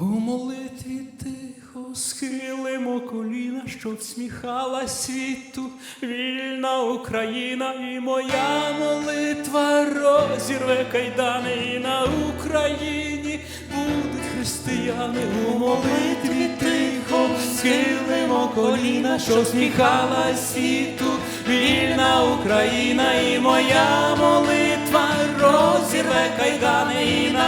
У молитві тихо схилимо коліна, що всміхала світу, вільна Україна, і моя молитва розірве кайдани, і на Україні будуть християни. У молитві тихо схилимо коліна, що всміхала світу, вільна Україна, і моя молитва розірве кайдани, і на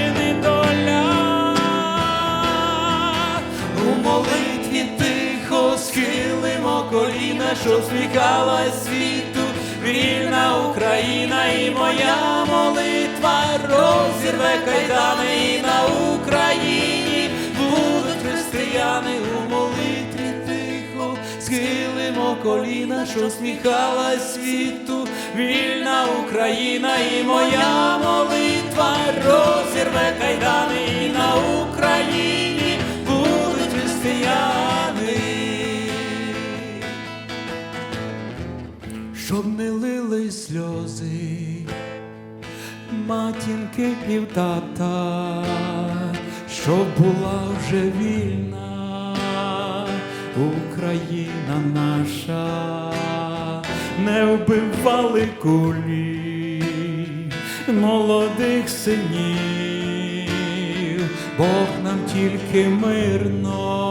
що сміхала світу, вільна Україна і моя молитва. Розірве кайдани і на Україні. Будуть християни у молитві тихо, схилимо коліна, що сміхала світу, вільна Україна і моя молитва щоб не лили сльози матінки і в тата, щоб була вже вільна Україна наша, не вбивали кулі молодих синів, Бог нам тільки мирно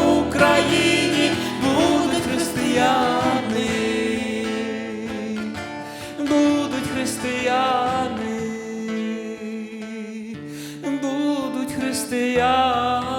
християни, будуть християни.